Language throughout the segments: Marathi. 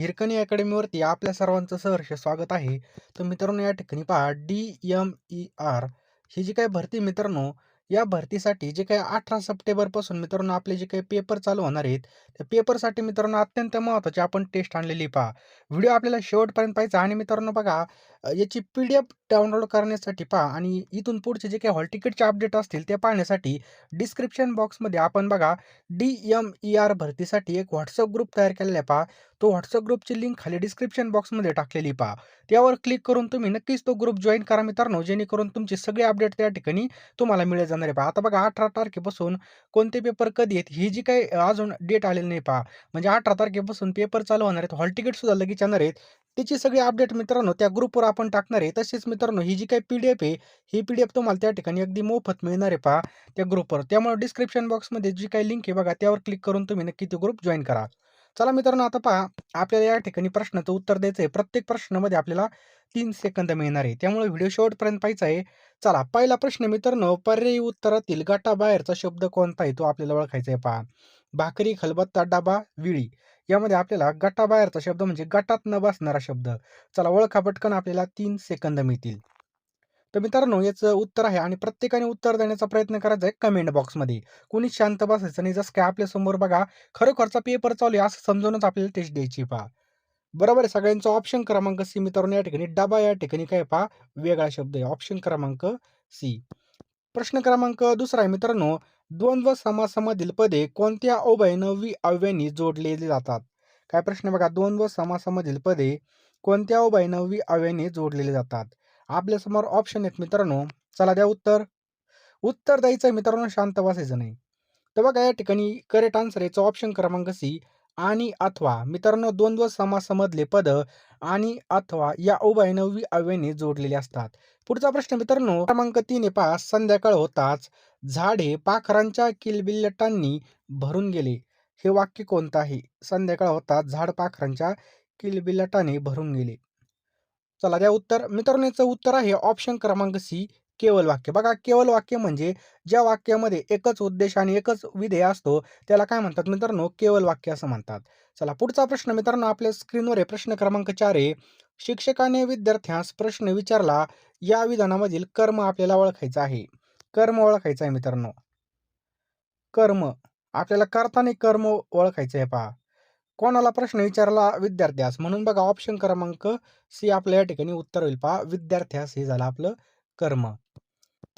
हिरकणी अकॅडमीवरती आपल्या सर्वांचं सहर्ष स्वागत आहे. तर मित्रांनो या ठिकाणी पहा डी-एम-ई-आर ही जी काही भरती मित्रांनो, या भरतीसाठी जे काही 18 सप्टेंबरपासून मित्रांनो आपले जे काही पेपर चालू होणार आहेत, त्या पेपरसाठी मित्रांनो अत्यंत महत्त्वाची आपण टेस्ट आणलेली पहा. व्हिडिओ आपल्याला शेवटपर्यंत पाहायचा आणि मित्रांनो बघा याची पी-डी-एफ डाउनलोड करण्यासाठी पहा आणि इथून पुढचे जे काही हॉल तिकीटचे अपडेट असतील ते पाहण्यासाठी डिस्क्रिप्शन बॉक्समध्ये आपण बघा डी-एम-ई-आर भरतीसाठी एक व्हॉट्सअप ग्रुप तयार केलेला आहे पहा. तो व्हॉट्सअप ग्रुपची लिंक खाली डिस्क्रिप्शन बॉक्समध्ये टाकलेली पहा. त्यावर क्लिक करून तुम्ही नक्कीच तो ग्रुप जॉईन करा मित्रांनो, जेणेकरून तुमचे सगळे अपडेट त्या ठिकाणी तुम्हाला मिळत जाणार आहे पहा. आता बघा 18 तारखेपासून कोणते पेपर कधी आहेत ही जी काही अजून डेट आलेली नाही पहा. म्हणजे 18 तारखेपासून पेपर चालू होणार आहेत. हॉल तिकीटसुद्धा लगेच येणार आहेत. त्याची सगळी अपडेट मित्रांनो त्या ग्रुपवर आपण टाकणार आहे. तसेच मित्रांनो ही जी काही पी-डी-एफ आहे, ही पी-डी-एफ तुम्हाला त्या ठिकाणी अगदी मोफत मिळणार आहे पहा त्या ग्रुपवर. त्यामुळे डिस्क्रिप्शन बॉक्समध्ये जी काही लिंक आहे बघा त्यावर क्लिक करून तुम्ही नक्की तो ग्रुप जॉईन करा. चला मित्रांनो आता पहा आपल्याला या ठिकाणी प्रश्नाचं उत्तर द्यायचं आहे. प्रत्येक प्रश्नामध्ये आपल्याला तीन सेकंद मिळणार आहे. त्यामुळे व्हिडिओ शेवटपर्यंत पाहायचा आहे. चला पहिला प्रश्न मित्रांनो, पर्यायी उत्तरातील गटाबाहेरचा शब्द कोणता आहे तो आपल्याला ओळखायचा आहे पहा. भाकरी, खलबत्ता, डबा, विळी यामध्ये आपल्याला गटाबाहेरचा शब्द म्हणजे गटात न बसणारा शब्द. चला ओळखा पटकन आपल्याला तीन सेकंद मिळतील. तर मित्रांनो याचं उत्तर आहे आणि प्रत्येकाने उत्तर देण्याचा प्रयत्न करायचा आहे कमेंट बॉक्समध्ये. कुणी शांत बसायचं आणि जसं काय आपल्यासमोर बघा खरोखरचा पेपर चालू आहे असं समजूनच आपल्याला टेस्ट द्यायची पहा. बरोबर आहे सगळ्यांचा ऑप्शन क्रमांक सी मित्रांनो या ठिकाणी डबा या ठिकाणी काय पहा वेगळा शब्द आहे. ऑप्शन क्रमांक सी. प्रश्न क्रमांक दुसरा आहे मित्रांनो, द्वंद्व समासामधील पदे कोणत्या उभयनवी अव्ययांनी जोडलेली जातात? काय प्रश्न बघा द्वंद्व समासामधील पदे कोणत्या उभयनवी अव्ययांनी जोडलेली जातात? आपल्यासमोर ऑप्शन आहेत मित्रांनो. चला द्या उत्तर. उत्तर द्यायचं मित्रांनो शांत बसायचं नाही. तर बघा या ठिकाणी करेक्ट आन्सर याचा ऑप्शन क्रमांक सी आणि अथवा. मित्रांनो द्वंद्व समासामधले पद आणि अथवा या उभयनवी अव्ययांनी जोडलेले असतात. पुढचा प्रश्न मित्रांनो क्रमांक तीन पास संध्याकाळ होताच झाडे पाखरांच्या किलबिल्लटांनी भरून गेले. हे वाक्य कोणतं आहे? संध्याकाळ होताच झाड पाखरांच्या किलबिल्लटाने भरून गेले. चला द्या उत्तर. मित्रांनो याचं उत्तर आहे ऑप्शन क्रमांक सी केवल वाक्य. बघा केवल वाक्य म्हणजे ज्या वाक्यामध्ये एकच उद्देश आणि एकच विधेय असतो त्याला काय म्हणतात मित्रांनो केवल वाक्य असं म्हणतात. चला पुढचा प्रश्न मित्रांनो आपल्या स्क्रीनवर आहे प्रश्न क्रमांक चार आहे. शिक्षकाने विद्यार्थ्यास प्रश्न विचारला या विधानामधील कर्म आपल्याला ओळखायचं आहे. कर्म ओळखायचं आहे मित्रांनो. कर्म. आपल्याला करताना कर्म ओळखायचं आहे पहा. कोणाला प्रश्न विचारला? विद्यार्थ्यास. म्हणून बघा ऑप्शन क्रमांक सी आपल्या या ठिकाणी उत्तर होईल पहा. विद्यार्थ्यास हे झालं आपलं कर्म.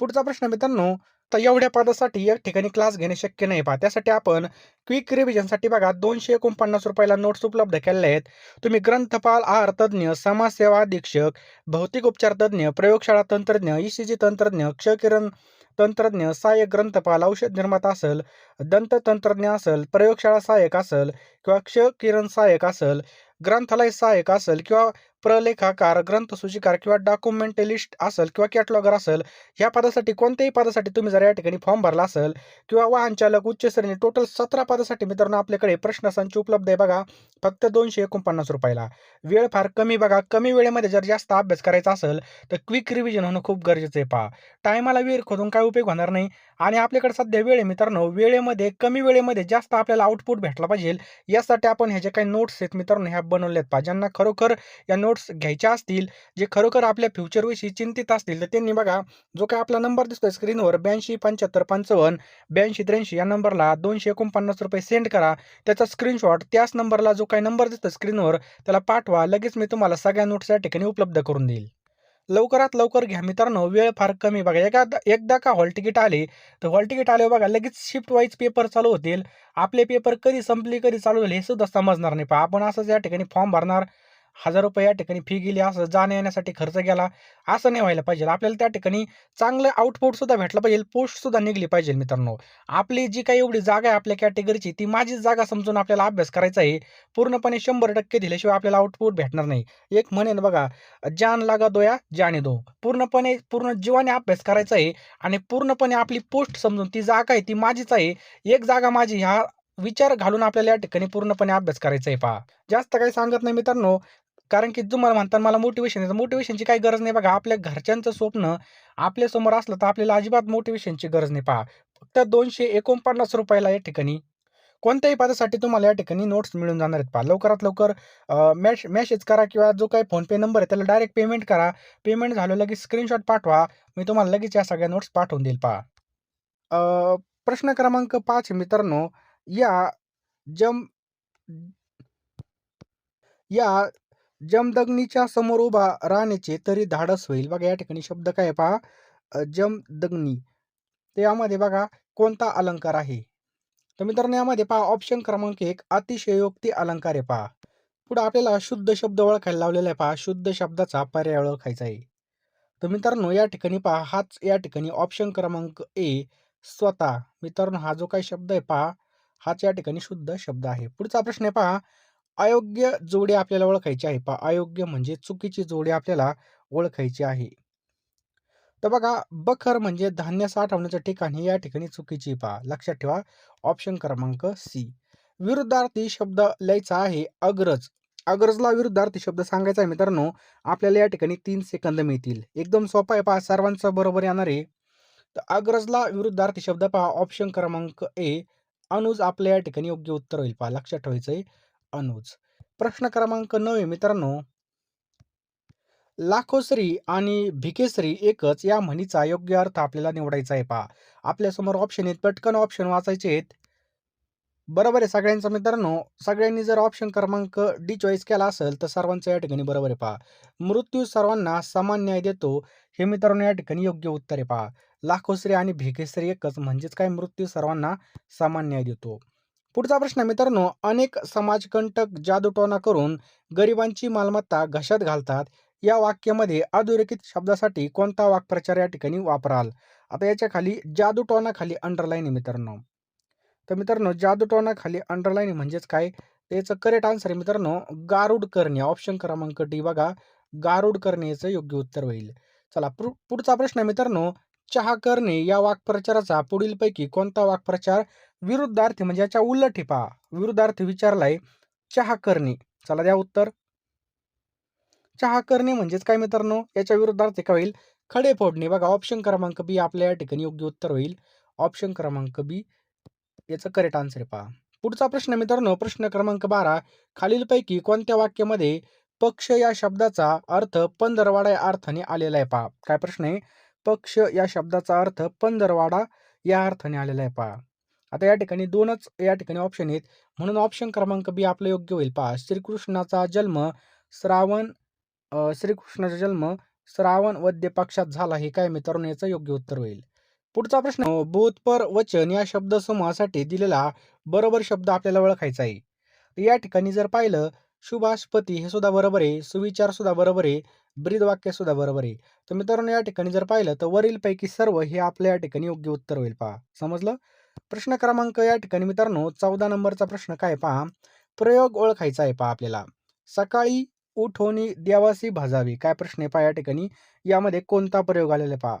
पुढचा प्रश्न मित्रांनो, तर एवढ्या पदासाठी एक ठिकाणी क्लास घेणे शक्य नाही पहा. त्यासाठी आपण क्विक रिव्हिजनसाठी बघा ₹249 ला नोट्स उपलब्ध केलेल्या आहेत. तुम्ही ग्रंथपाल, आहार तज्ञ, समाजसेवा अधीक्षक, भौतिक उपचार तज्ञ, प्रयोगशाळा तंत्रज्ञ, ईसीजी तंत्रज्ञ, क्षकिरण तंत्रज्ञ, सहाय्यक ग्रंथपाल, औषध निर्माता असेल, दंत तंत्रज्ञ असेल, प्रयोगशाळा सहाय्यक असेल किंवा क्षकिरण सहाय्यक असेल, ग्रंथालय सहाय्यक असेल किंवा प्रलेखाकार, ग्रंथसूचीकार किंवा डॉक्युमेंटलिस्ट असेल किंवा कॅटलॉगर असेल, ह्या पदासाठी कोणत्याही पदासाठी तुम्ही जर या ठिकाणी फॉर्म भरला असेल किंवा वाहन चालक उच्च श्रेणी टोटल 17 पदासाठी मित्रांनो आपल्याकडे प्रश्न संच उपलब्ध आहे बघा. फक्त दोनशे एकोणपन्नास रुपयाला वेळ फार कमी बघा. कमी वेळेमध्ये जर जास्त अभ्यास करायचा असेल तर क्विक रिव्हिजन होणं खूप गरजेचं आहे पहा. टायमाला वेळ खोदून काय उपयोग होणार नाही आणि आपल्याकडे सध्या वेळ आहे मित्रांनो. वेळेमध्ये कमी वेळेमध्ये जास्त आपल्याला आउटपुट भेटला पाहिजे यासाठी आपण ह्याचे काही नोट्स आहेत मित्रांनो ह्या बनवल्यात पहा. ज्यांना खरोखर या नोट नोट्स घ्यायच्या असतील, जे खरोखर आपल्या फ्युचरविषयी चिंतित असतील तर त्यांनी बघा जो काय आपला नंबर दिसतोय स्क्रीनवर 827555 8283 या नंबरला ₹249 सेंड करा. त्याचा स्क्रीनशॉट त्याच नंबरला जो काही नंबर दिसतोय स्क्रीनवर त्याला पाठवा. लगेच मी तुम्हाला सगळ्या नोट्स या ठिकाणी उपलब्ध करून देईल. लवकरात लवकर घ्या मित्रांनो. वेळ फार कमी बघा. एखादा एकदा का हॉल तिकीट आले तर हॉल तिकीट आले बघा लगेच शिफ्ट वाईज पेपर चालू होतील. आपले पेपर कधी संपले, कधी चालू झाले हे सुद्धा समजणार नाही पहा. आपण असंच या ठिकाणी फॉर्म भरणार, ₹1000 या ठिकाणी फी गेली, असं जाण्या-येण्यासाठी खर्च गेला, असं नाही व्हायला पाहिजे. आपल्याला त्या ठिकाणी चांगलं आउटपुटसुद्धा भेटलं पाहिजे, पोस्टसुद्धा निघली पाहिजे मित्रांनो. आपली जी काही एवढी जागा आहे आपल्या कॅटेगरीची ती माझीच जागा समजून आपल्याला अभ्यास करायचा आहे. पूर्णपणे 100% दिल्याशिवाय आपल्याला आउटपुट भेटणार नाही. एक म्हणेन बघा, जान लागा दोया जाने दो. पूर्णपणे पूर्ण जीवाने अभ्यास करायचा आहे आणि पूर्णपणे आपली पोस्ट समजून ती जागा आहे ती माझीच आहे. एक जागा माझी हा विचार घालून आपल्याला या ठिकाणी पूर्णपणे अभ्यास करायचा आहे पहा. जास्त काही सांगत नाही मित्रांनो. कारण की तुम्हाला म्हणतात मला मोटिवेशन आहे. मोटिवेशनची काही गरज नाही बघा. आपल्या घरच्यांचं स्वप्न आपल्यासमोर असलं तर आपल्याला अजिबात मोटिवेशनची गरज नाही पहा. फक्त दोनशे एकोणपन्नास रुपयाला या ठिकाणी कोणत्याही पदासाठी तुम्हाला या ठिकाणी नोट्स मिळून जाणार आहेत पहा लवकरात लवकर मॅश मॅसेज करा किंवा जो काही फोनपे नंबर आहे त्याला डायरेक्ट पेमेंट करा पेमेंट झालं लगेच स्क्रीनशॉट पाठवा मी तुम्हाला लगेच या सगळ्या नोट्स पाठवून देईल पहा प्रश्न क्रमांक पाच मित्रांनो या जम या जमदग्नीच्या समोर उभा राहण्याचे तरी धाडस होईल. बघा या ठिकाणी शब्द काय आहे पहा. जमदग्नी. तर यामध्ये बघा कोणता अलंकार आहे? तर मित्रांनो यामध्ये पहा ऑप्शन क्रमांक एक अतिशयोक्ती अलंकार आहे पहा. पुढे आपल्याला शुद्ध शब्द ओळखायला लावलेला आहे पहा. शुद्ध शब्दाचा पर्याय ओळखायचा आहे. तर मित्रांनो या ठिकाणी पहा हाच या ठिकाणी ऑप्शन क्रमांक ए स्वतः. मित्रांनो हा जो काही शब्द आहे पहा हाच या ठिकाणी शुद्ध शब्द आहे. पुढचा प्रश्न आहे पहा अयोग्य जोडी आपल्याला ओळखायची आहे. पहा अयोग्य म्हणजे चुकीची जोडी आपल्याला ओळखायची आहे. तर बघा बखर म्हणजे धान्य साठवण्याचं ठिकाण हे या ठिकाणी चुकीची पहा. लक्षात ठेवा ऑप्शन क्रमांक सी विरुद्धार्थी शब्द लिहायचा आहे अग्रज. अग्रजला विरुद्धार्थी शब्द सांगायचा आहे मित्रांनो. आपल्याला या ठिकाणी तीन सेकंद मिळतील. एकदम सोपा आहे पहा. सर्वांचं बरोबर येणार आहे. तर अग्रजला विरुद्धार्थी शब्द पहा. ऑप्शन क्रमांक ए अनुज आपल्या या ठिकाणी योग्य उत्तर होईल पहा. लक्षात ठेवायचं आहे अनुज प्रश्न क्रमांक नवे आहे मित्रांनो. लाखोश्री आणि भिकेश्री एकच या म्हणीचा योग्य अर्थ आपल्याला निवडायचा आहे पहा. आपल्यासमोर ऑप्शन आहेत पटकन ऑप्शन वाचायचे आहेत. बरोबर आहे सगळ्यांचं मित्रांनो. सगळ्यांनी जर ऑप्शन क्रमांक डी चॉईस केला असेल तर सर्वांचं या ठिकाणी बरोबर आहे पहा. मृत्यू सर्वांना समान न्याय देतो हे मित्रांनो या ठिकाणी योग्य उत्तर आहे पहा. लाखोश्री आणि भिकेश्री एकच म्हणजेच काय? मृत्यू सर्वांना समान न्याय देतो. पुढचा प्रश्न आहे मित्रांनो अनेक समाजकंटक जादूटोना करून गरिबांची मालमत्ता घशात घालतात. या वाक्यामध्ये अधोरेखित शब्दासाठी कोणता वाक्प्रचार या ठिकाणी वापराल? आता याच्या खाली जादूटोना खाली अंडरलाईन आहे मित्रांनो. तर मित्रांनो जादूटोना खाली अंडरलाईन म्हणजेच काय? त्याचं करेक्ट आन्सर आहे मित्रांनो गारुड करणे ऑप्शन क्रमांक डी बघा. गारुड करणे याचं योग्य उत्तर होईल. चला पुढचा प्रश्न आहे मित्रांनो चहा करणे या वाक्प्रचाराचा पुढीलपैकी कोणता वाक्प्रचार विरुद्धार्थी म्हणजे याच्या उलट हे पहा. विरुद्धार्थी विचारलाय चहा करणे. चला द्या उत्तर. चहा करणे म्हणजेच काय मित्रांनो? याच्या विरुद्धार्थ काय होईल खडे फोडणे. बघा ऑप्शन क्रमांक बी आपल्या या ठिकाणी योग्य उत्तर होईल. ऑप्शन क्रमांक बी याचं करेक्ट आन्सर आहे पहा. पुढचा प्रश्न मित्रांनो. प्रश्न क्रमांक बारा. खालीलपैकी कोणत्या वाक्यामध्ये पक्ष या शब्दाचा अर्थ पंधरवाडा या अर्थाने आलेला आहे पहा. काय प्रश्न आहे? पक्ष या शब्दाचा अर्थ पंधरवाडा या अर्थाने आलेला आहे पहा. आता या ठिकाणी दोनच या ठिकाणी ऑप्शन आहेत. म्हणून ऑप्शन क्रमांक बी आपलं योग्य होईल. पहा श्रीकृष्णाचा जन्म श्रावण श्रीकृष्णाचा जन्म श्रावण वद्य पक्षात झाला हे काय? मित्रांनो याचं योग्य उत्तर होईल. पुढचा प्रश्न बोधपर वचन या शब्दसमूहासाठी दिलेला बरोबर शब्द आपल्याला ओळखायचा आहे. या ठिकाणी जर पाहिलं शुभाषपती हे सुद्धा बरोबर आहे सुविचार सुद्धा बरोबर आहे ब्रीद वाक्य सुद्धा बरोबर आहे. तर मित्रांनो या ठिकाणी जर पाहिलं तर वरीलपैकी सर्व हे आपल्या या ठिकाणी योग्य उत्तर होईल. पहा समजलं? प्रश्न क्रमांक या ठिकाणी मित्रांनो चौदा नंबरचा प्रश्न काय पहा? प्रयोग ओळखायचा आहे पहा आपल्याला. सकाळी उठोनी देवासी भाजावी. काय प्रश्न आहे पहा या ठिकाणी? यामध्ये कोणता प्रयोग आलेला आहे पहा?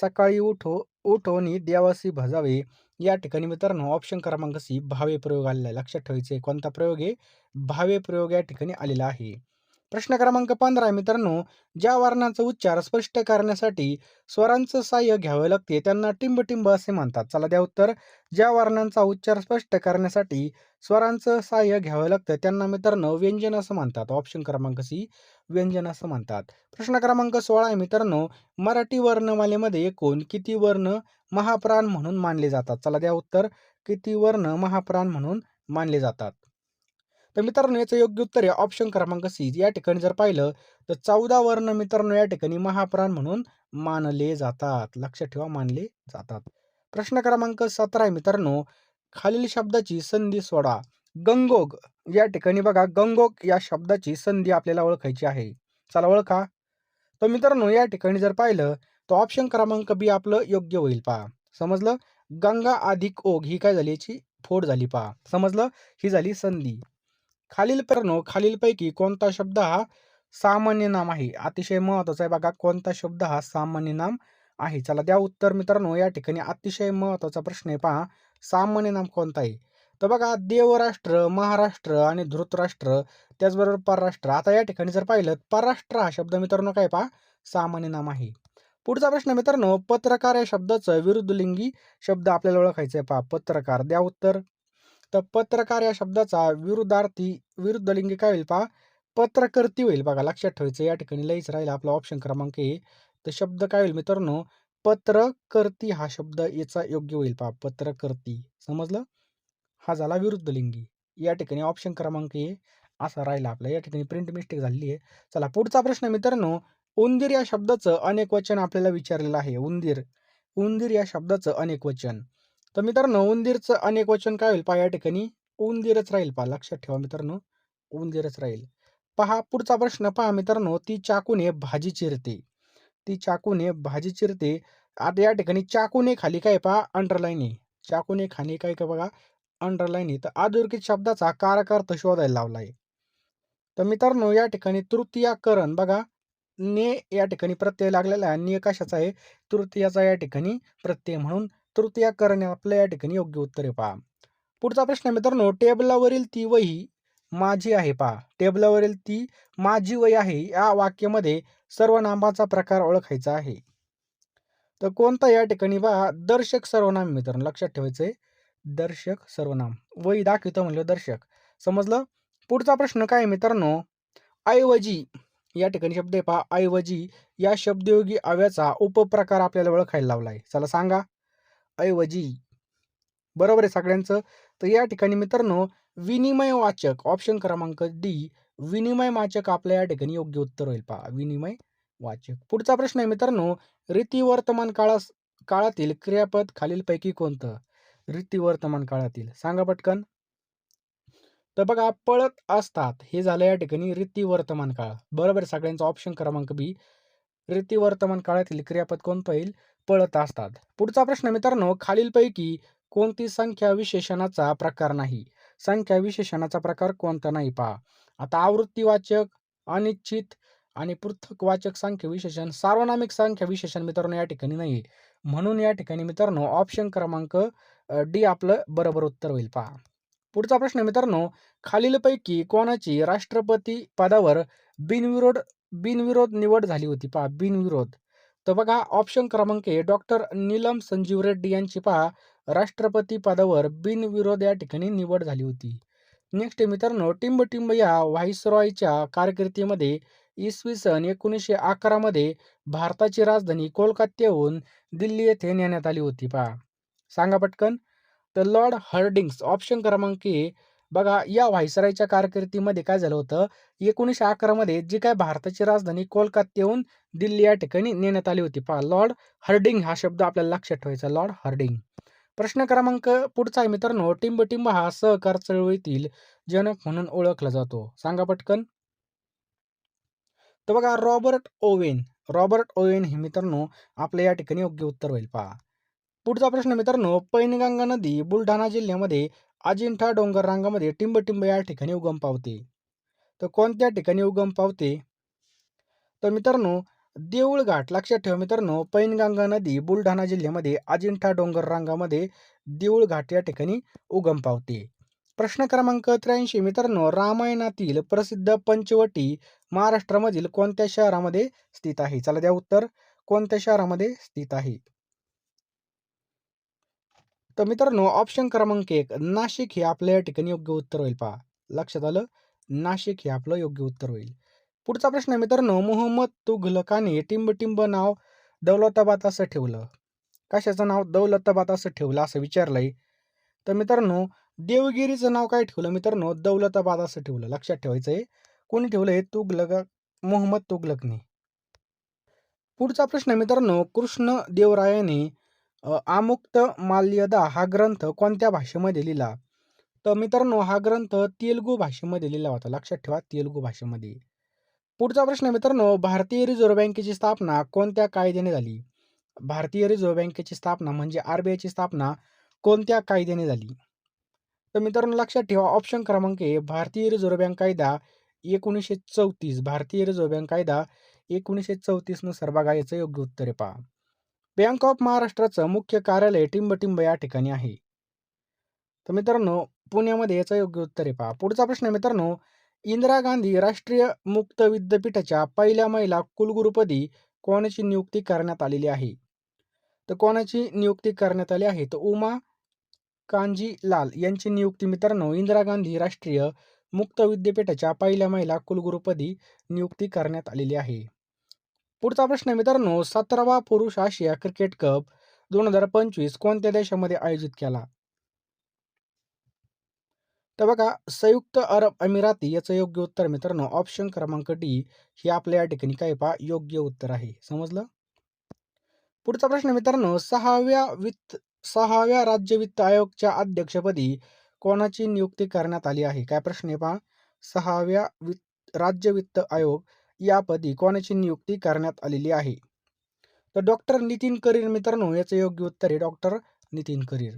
सकाळी उठो उठोनी देवासी भजावे. या ठिकाणी मित्रांनो ऑप्शन क्रमांक सी भावे प्रयोग आलेला आहे. लक्षात ठेवायचे कोणता प्रयोग आहे? भावे प्रयोग या ठिकाणी आलेला आहे. प्रश्न क्रमांक पंधरा आहे मित्रांनो. ज्या वर्णांचा उच्चार स्पष्ट करण्यासाठी स्वरांचं सहाय्य घ्यावे लागते त्यांना टिंब असे म्हणतात. चला द्या उत्तर. ज्या वर्णांचा उच्चार स्पष्ट करण्यासाठी स्वरांचं सहाय्य घ्यावं लागतं त्यांना मित्रांनो व्यंजन असं म्हणतात. ऑप्शन क्रमांक सी व्यंजन असं म्हणतात. प्रश्न क्रमांक सोळा आहे मित्रांनो. मराठी वर्णमालेमध्ये एकूण किती वर्ण महाप्राण म्हणून मानले जातात? चला द्या उत्तर. किती वर्ण महाप्राण म्हणून मानले जातात? तर मित्रांनो याचं योग्य उत्तर आहे ऑप्शन क्रमांक सी या ठिकाणी जर पाहिलं तर चौदा वर्ण मित्रांनो या ठिकाणी महाप्राण म्हणून मानले जातात. लक्षात ठेवा मानले जातात. प्रश्न क्रमांक सतरा आहे मित्रांनो खालील शब्दाची संधी सोडा. गंगोग या ठिकाणी बघा गंगोग या शब्दाची संधी आपल्याला ओळखायची आहे. चला ओळखा. तर मित्रांनो या ठिकाणी जर पाहिलं तर ऑप्शन क्रमांक बी आपलं योग्य होईल पहा. समजलं? गंगा अधिक ओघ ही काय झाली याची? फोड झाली पहा. समजलं? ही झाली संधी. खालील प्रणो खालीलपैकी कोणता शब्द हा सामान्य नाम आहे? अतिशय महत्त्वाचा आहे बघा कोणता शब्द हा सामान्य नाम आहे? चला द्या उत्तर मित्रांनो या ठिकाणी अतिशय महत्त्वाचा प्रश्न आहे पहा सामान्य नाम कोणता आहे? तर बघा देवराष्ट्र महाराष्ट्र आणि धृतराष्ट्र त्याचबरोबर परराष्ट्र. आता या ठिकाणी जर पाहिलं परराष्ट्र हा शब्द मित्रांनो काय पहा सामान्य नाम आहे. पुढचा प्रश्न मित्रांनो पत्रकार या शब्दाचं विरुद्धलिंगी शब्द आपल्याला ओळखायचा आहे पहा पत्रकार. द्या उत्तर. तर पत्रकार या शब्दाचा विरुद्धार्थी विरुद्ध लिंगी काय होईल पहा पत्रकर्ती होईल बघा लक्षात ठेवायचं या ठिकाणी लईच राहील आपला ऑप्शन क्रमांक ए. तर शब्द काय होईल मित्रांनो? पत्रकर्ती हा शब्द याचा योग्य होईल पहा पत्रकर्ती. समजलं? हा झाला विरुद्ध लिंगी. या ठिकाणी ऑप्शन क्रमांक ए असा राहिला आपला. या ठिकाणी प्रिंट मिस्टेक झालेली आहे. चला पुढचा प्रश्न मित्रांनो. उंदीर या शब्दाचं अनेक वचन आपल्याला विचारलेलं आहे. उंदीर. उंदीर या शब्दाचं अनेक वचन. तर मित्रांनो उंदीरचं अनेक वचन काय होईल? पहा या ठिकाणी उंदीरच राहील पहा लक्षात ठेवा मित्रांनो उंदीरच राहील. पहा पुढचा प्रश्न पहा मित्रांनो ती चाकूने भाजी चिरते. ती चाकूने भाजी चिरते. आता या ठिकाणी चाकूने खाली काय पहा अंडरलाईन आहे. चाकूने खाली काय का बघा अंडरलाईन आहे. तर अधोरेखित शब्दाचा कारक अर्थ शोधायला लावला आहे. तर मित्रांनो या ठिकाणी तृतीयाकरण बघा ने या ठिकाणी प्रत्यय लागलेला आहे. ने कशाचा आहे? तृतीयाचा या ठिकाणी प्रत्यय म्हणून तृतीयाकरण आपल्या या ठिकाणी योग्य उत्तर आहे पहा. पुढचा प्रश्न मित्रांनो टेबलावरील ती वही माझी आहे पहा. टेबलावरील ती माझी वही आहे या वाक्यामध्ये सर्वनामाचा प्रकार ओळखायचा आहे. तर कोणता या ठिकाणी पहा दर्शक सर्वनाम मित्रांनो लक्षात ठेवायचंय. दर्शक सर्वनाम. वही दाखवितो म्हणलं दर्शक. समजलं? पुढचा प्रश्न काय मित्रांनो? ऐवजी या ठिकाणी शब्द आहे पहा ऐवजी या शब्दयोगी अव्याचा उपप्रकार आपल्याला ओळखायला लावलाय चला सांगा. ऐवजी. बरोबर आहे सगळ्यांचं? तर या ठिकाणी मित्रांनो विनिमय वाचक ऑप्शन क्रमांक डी विनिमय वाचक आपल्या या ठिकाणी योग्य उत्तर होईल पहा. विनिमय वाचक. पुढचा प्रश्न आहे मित्रांनो रीती वर्तमान काळा काळातील क्रियापद खालीलपैकी कोणतं? रीती वर्तमान काळातील. सांगा पटकन. तर बघा पळत असतात. हे झालं या ठिकाणी रीती वर्तमान काळ. बरोबर आहे सगळ्यांचा. ऑप्शन क्रमांक बी रीती वर्तमान काळातील क्रियापद कोणतं येईल? पळत असतात. पुढचा प्रश्न मित्रांनो खालीलपैकी कोणती संख्या विशेषणाचा प्रकार नाही? संख्या विशेषणाचा प्रकार कोणता नाही पहा. आता आवृत्तीवाचक अनिश्चित आणि पृथकवाचक संख्या विशेषण सार्वनामिक संख्या विशेषण मित्रांनो या ठिकाणी नाही म्हणून या ठिकाणी मित्रांनो ऑप्शन क्रमांक डी आपलं बरोबर उत्तर होईल. पहा. पुढचा प्रश्न मित्रांनो खालीलपैकी कोणाची राष्ट्रपती पदावर बिनविरोध बिनविरोध निवड झाली होती? पहा बिनविरोध. तर बघा ऑप्शन क्रमांक ए डॉक्टर नीलम संजीव रेड्डी यांची पहा राष्ट्रपती पदावर बिनविरोध या ठिकाणी निवड झाली होती. नेक्स्ट मित्रांनो टिंब टिंब या व्हाईसरॉयच्या कारकिर्दीमध्ये इसवी सन एकोणीसशे अकरामध्ये भारताची राजधानी कोलकात्याहून दिल्ली येथे नेण्यात आली होती पहा. सांगा पटकन. तर लॉर्ड हर्डिंग्स ऑप्शन क्रमांक ए बघा या व्हायसरायच्या कारकिर्दीमध्ये काय झालं होतं? एकोणीसशे अकरामध्ये जी काय भारताची राजधानी कोलकात्याहून दिल्ली या ठिकाणी नेण्यात आली होती. पहा लॉर्ड हर्डिंग हा शब्द आपल्याला लक्षात ठेवायचा. Lord Hardinge. प्रश्न क्रमांक पुढचा आहे मित्रांनो. टिंब टिंब हा सहकार चळवळीतील जनक म्हणून ओळखला जातो. सांगा पटकन. तर बघा रॉबर्ट ओवेन. रॉबर्ट ओवेन हे मित्रांनो आपल्या या ठिकाणी योग्य उत्तर होईल. पहा. पुढचा प्रश्न मित्रांनो. पैनगंगा नदी बुलढाणा जिल्ह्यामध्ये अजिंठा डोंगर रांगामध्ये या ठिकाणी उगम पावते. तर कोणत्या ठिकाणी उगम पावते? तर मित्रांनो देऊळ घाट लक्षात ठेवा मित्रांनो पैनगंगा नदी बुलढाणा जिल्ह्यामध्ये अजिंठा डोंगर रांगामध्ये देऊळ घाट या ठिकाणी उगम पावते. प्रश्न क्रमांक त्र्याऐंशी मित्रांनो रामायणातील प्रसिद्ध पंचवटी महाराष्ट्रामधील कोणत्या शहरामध्ये स्थित आहे? चला द्या उत्तर. कोणत्या शहरामध्ये स्थित आहे? तर मित्रांनो ऑप्शन क्रमांक एक नाशिक हे आपल्या या ठिकाणी योग्य उत्तर होईल पहा. लक्षात आलं? नाशिक हे आपलं योग्य उत्तर होईल. पुढचा प्रश्न आहे मित्रांनो मोहम्मद तुघलकाने टिंब टिंब नाव दौलताबाद असं ठेवलं. कशाचं नाव? दौलताबाद असं ठेवलं असं विचारलंय. तर मित्रांनो देवगिरीचं नाव काय ठेवलं मित्रांनो? दौलताबाद असं ठेवलं. लक्षात ठेवायचं आहे कोणी ठेवलं हे? तुघलक मोहम्मद तुघलकने. पुढचा प्रश्न आहे मित्रांनो कृष्ण देवरायाने आमुक्त माल्यदा हा ग्रंथ कोणत्या भाषेमध्ये लिहिला? तर मित्रांनो हा ग्रंथ तेलुगू भाषेमध्ये लिहिला होता. लक्षात ठेवा तेलुगू भाषेमध्ये. पुढचा प्रश्न मित्रांनो भारतीय रिझर्व्ह बँकेची स्थापना कोणत्या कायद्याने झाली? भारतीय रिझर्व्ह बँकेची स्थापना म्हणजे आरबीआयची स्थापना कोणत्या कायद्याने झाली? तर मित्रांनो लक्षात ठेवा ऑप्शन क्रमांक ए भारतीय रिझर्व्ह बँक कायदा एकोणीसशे चौतीस. भारतीय रिझर्व्ह बँक कायदा एकोणीसशे चौतीसनुसार बघा याचं योग्य उत्तर आहे पहा. बँक ऑफ महाराष्ट्राचं मुख्य कार्यालय टिंबटिंब या ठिकाणी आहे. तर मित्रांनो पुण्यामध्ये याचं योग्य उत्तर आहे पहा. पुढचा प्रश्न मित्रांनो इंदिरा गांधी राष्ट्रीय मुक्त विद्यापीठाच्या पहिल्या महिला कुलगुरुपदी कोणाची नियुक्ती करण्यात आलेली आहे? तर कोणाची नियुक्ती करण्यात आली आहे? तर उमा कांजी लाल यांची नियुक्ती मित्रांनो इंदिरा गांधी राष्ट्रीय मुक्त विद्यापीठाच्या पहिल्या महिला कुलगुरुपदी नियुक्ती करण्यात आलेली आहे. पुढचा प्रश्न आहे मित्रांनो सतरावा पुरुष आशिया क्रिकेट कप दोन हजार पंचवीस कोणत्या देशामध्ये आयोजित केला? तर बघा संयुक्त अरब अमिराती याचं योग्य उत्तर मित्रांनो ऑप्शन क्रमांक डी हे आपल्या या ठिकाणी काय पहा योग्य उत्तर आहे. समजलं? पुढचा प्रश्न मित्रांनो सहाव्या वित्त सहाव्या राज्य वित्त आयोगच्या अध्यक्षपदी कोणाची नियुक्ती करण्यात आली आहे? काय प्रश्न आहे पहा? सहाव्या वित्त राज्य वित्त आयोग यापदी कोणाची नियुक्ती करण्यात आलेली आहे? तर डॉक्टर नितीन करीर मित्रांनो याचं योग्य उत्तर आहे डॉक्टर नितीन करीर.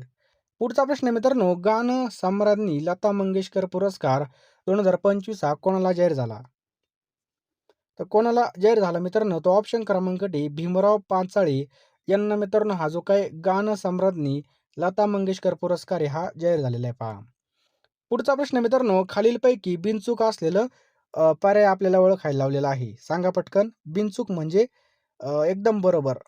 पुढचा प्रश्न मित्रांनो गाणं सम्राज्ञी लता मंगेशकर पुरस्कार दोन हजार पंचवीस हा कोणाला जाहीर झाला? तर कोणाला जाहीर झाला मित्रांनो तो ऑप्शन क्रमांक डी भीमराव पाचाळे यांना मित्रांनो हा जो काय गाणं सम्राज्ञी लता मंगेशकर पुरस्कार हा जाहीर झालेला आहे पहा. पुढचा प्रश्न मित्रांनो खालीलपैकी बिनचूक असलेलं पर्याय आपल्याला ओळखायला लावलेला आहे. सांगा पटकन बिनचूक म्हणजे एकदम बरोबर.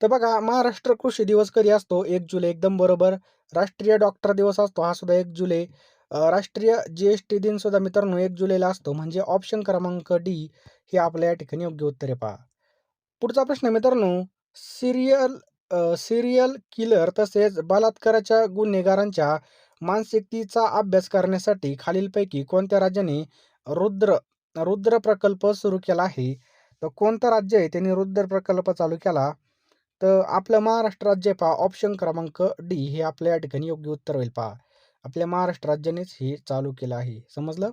तर बघा महाराष्ट्र कृषी दिवस कधी असतो? एक जुलै एकदम बरोबर. राष्ट्रीय डॉक्टर दिवस असतो हा सुद्धा एक जुलै. राष्ट्रीय जी एस टी दिन सुद्धा मित्रांनो एक जुलैला असतो. म्हणजे ऑप्शन क्रमांक डी हे आपल्या या ठिकाणी योग्य उत्तर आहे पहा. पुढचा प्रश्न मित्रांनो सिरियल सिरियल किलर तसेच बलात्काराच्या गुन्हेगारांच्या मानसिकतेचा अभ्यास करण्यासाठी खालीलपैकी कोणत्या राज्याने रुद्र रुद्र प्रकल्प सुरू केला आहे? तर कोणतं राज्य आहे त्यांनी रुद्र प्रकल्प चालू केला? तर आपलं महाराष्ट्र राज्य पहा. ऑप्शन क्रमांक डी हे आपल्या या ठिकाणी योग्य उत्तर होईल पहा. आपल्या महाराष्ट्र राज्यानेच हे चालू केलं आहे. समजलं?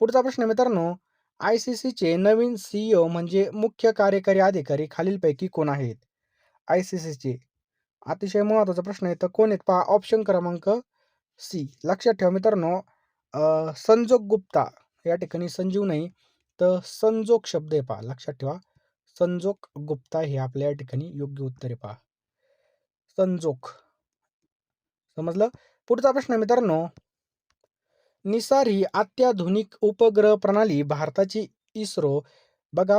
पुढचा प्रश्न मित्रांनो आय सी सीचे नवीन सीईओ म्हणजे मुख्य कार्यकारी अधिकारी खालीलपैकी कोण आहेत? आय सी सीचे अतिशय महत्त्वाचा प्रश्न आहे. तर कोण आहेत पहा? ऑप्शन क्रमांक सी. लक्षात ठेवा मित्रांनो संजोग गुप्ता या ठिकाणी संजीव नाही तर संजोग शब्द आहे पहा लक्षात ठेवा. संजोग गुप्ता हे आपल्या या ठिकाणी योग्य उत्तर आहे पहा. संजोग. समजलं? पुढचा प्रश्न मित्रांनो. निसार ही अत्याधुनिक उपग्रह प्रणाली भारताची इस्रो बघा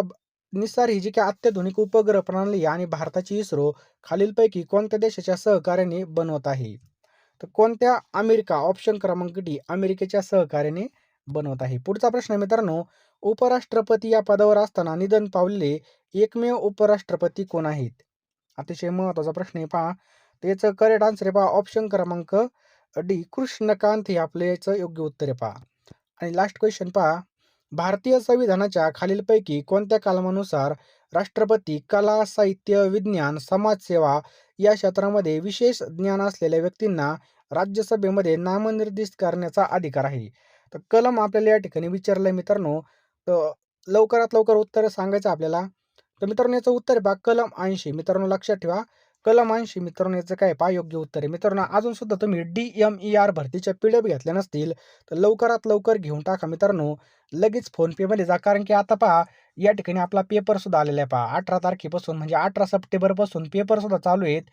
निसार ही जी काही अत्याधुनिक उपग्रह प्रणाली आणि भारताची इस्रो खालीलपैकी कोणत्या देशाच्या सहकार्याने बनवत आहे? तर कोणत्या अमेरिका ऑप्शन क्रमांक डी अमेरिकेच्या सहकार्याने बनवत आहे? पुढचा प्रश्न मित्रांनो उपराष्ट्रपती या पदावर असताना निधन पावलेले एकमेव उपराष्ट्रपती कोण आहेत? अतिशय महत्त्वाचा प्रश्न आहे पहा. त्याचं करेक्ट आन्सर आहे पहा. ऑप्शन क्रमांक डी कृष्णकांत हे आपले याचं योग्य उत्तर आहे पहा. आणि लास्ट क्वेश्चन पहा. भारतीय संविधानाच्या खालीलपैकी कोणत्या कलमानुसार राष्ट्रपती कला साहित्य विज्ञान समाजसेवा या क्षेत्रामध्ये विशेष ज्ञान असलेल्या व्यक्तींना राज्यसभेमध्ये नामनिर्देश करण्याचा अधिकार आहे. तर कलम आपल्याला या ठिकाणी विचारलं आहे मित्रांनो तर लवकरात लवकर उत्तर सांगायचं आपल्याला. तर मित्रांनो याचं उत्तर आहे बा कलम ऐंशी. मित्रांनो लक्षात ठेवा. कलम ऐंशी मित्रांनो याचं काय पहा योग्य उत्तर आहे. मित्रांनो अजून सुद्धा तुम्ही डी एम ई आर भरतीच्या पी डी घेतल्या नसतील तर लवकरात लवकर घेऊन टाका मित्रांनो. लगेच फोनपेमध्ये जा कारण की आता पहा या ठिकाणी आपला पेपर सुद्धा आलेला आहे पहा. अठरा तारखेपासून म्हणजे अठरा सप्टेंबरपासून पेपर सुद्धा चालू आहेत.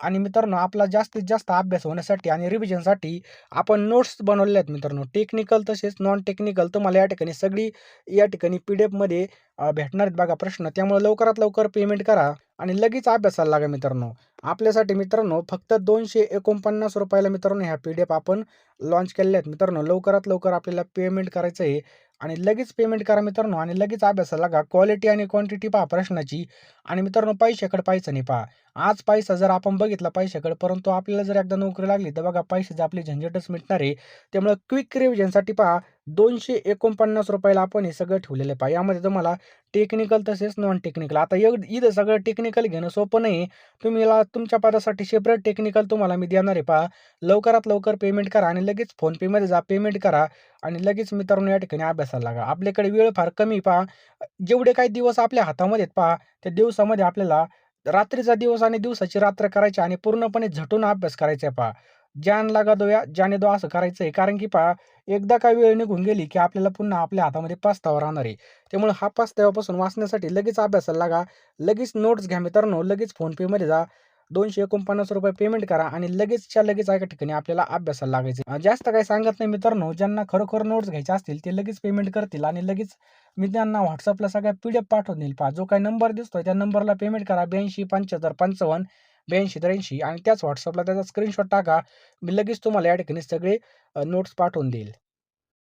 आणि मित्रांनो आपला जास्तीत जास्त अभ्यास होण्यासाठी आणि रिव्हिजनसाठी आपण नोट्स बनवलेले आहेत मित्रांनो. टेक्निकल तसेच नॉन टेक्निकल तुम्हाला या ठिकाणी सगळी या ठिकाणी पी डी एफमध्ये भेटणार आहेत बघा प्रश्न. त्यामुळे लवकरात लवकर पेमेंट करा आणि लगेच अभ्यासाला लागा मित्रांनो. आपल्यासाठी मित्रांनो फक्त दोनशे एकोणपन्नास रुपयाला मित्रांनो ह्या पी डी एफ आपण लॉन्च केलेल्या आहेत मित्रांनो. लवकरात लवकर आपल्याला पेमेंट करायचं आहे. आणि लगेच पेमेंट करा मित्रांनो. आणि लगेच अभ्यासाला लागा. क्वालिटी आणि क्वांटिटी पहा प्रश्नाची. आणि मित्रांनो पैशाकडे पाहायचं नाही पहा. आज पैसा जर आपण बघितला पैशाकडे परंतु आपल्याला जर एकदा नोकरी लागली तर बघा पैशाचं आपली झंझटच मिटणार आहे त्यामुळे क्विक रिव्हिजनसाठी पहा दोनशे एकोणपन्नास रुपयाला आपण हे सगळं ठेवलेलं आहे पहा. यामध्ये तुम्हाला टेक्निकल तसेच नॉन टेक्निकल आता एक इथं सगळं टेक्निकल घेणं सोपं नाही. तुम्ही तुमच्या पदासाठी सेपरेट टेक्निकल तुम्हाला मी देणार आहे पहा. लवकरात लवकर पेमेंट करा आणि लगेच फोनपेमध्ये जा पेमेंट करा आणि लगेच मित्रांनो या ठिकाणी अभ्यासाला लागा. आपल्याकडे वेळ फार कमी पहा. जेवढे काही दिवस आपल्या हातामध्ये आहेत पहा त्या दिवसामध्ये आपल्याला रात्रीचा दिवस आणि दिवसाची रात्र करायची आणि पूर्णपणे झटून अभ्यास करायचा आहे पहा. ज्ञान लागा दोया ज्याने दो असं करायचं आहे. कारण की पहा एकदा काही वेळ निघून गेली की आपल्याला पुन्हा आपल्या हातामध्ये पस्तावा राहणार आहे. त्यामुळे हा पास्तावापासून वाचण्यासाठी लगेच अभ्यासाला लागा. लगेच नोट्स घ्या मित्रांनो. लगेच फोनपेमध्ये जा. दोनशे एकोणपन्नास रुपये पेमेंट करा आणि लगेचच्या लगेच एका ठिकाणी आपल्याला अभ्यासाला लागायचे जास्त काही सांगत नाही मित्रांनो ज्यांना खरोखर नोट्स घ्यायचे असतील ते लगेच पेमेंट करतील आणि लगेच मी त्यांना व्हॉट्सअपला सगळ्या पी डी एफ पाठवून देईल पहा जो काही नंबर दिसतोय त्या नंबरला पेमेंट करा ब्याऐंशी पंच्याहत्तर पंचावन्न ब्याऐंशी त्र्याऐंशी आणि त्याच व्हॉट्सअपला त्याचा स्क्रीनशॉट टाका. मी लगेच तुम्हाला या ठिकाणी सगळे नोट्स पाठवून देईल.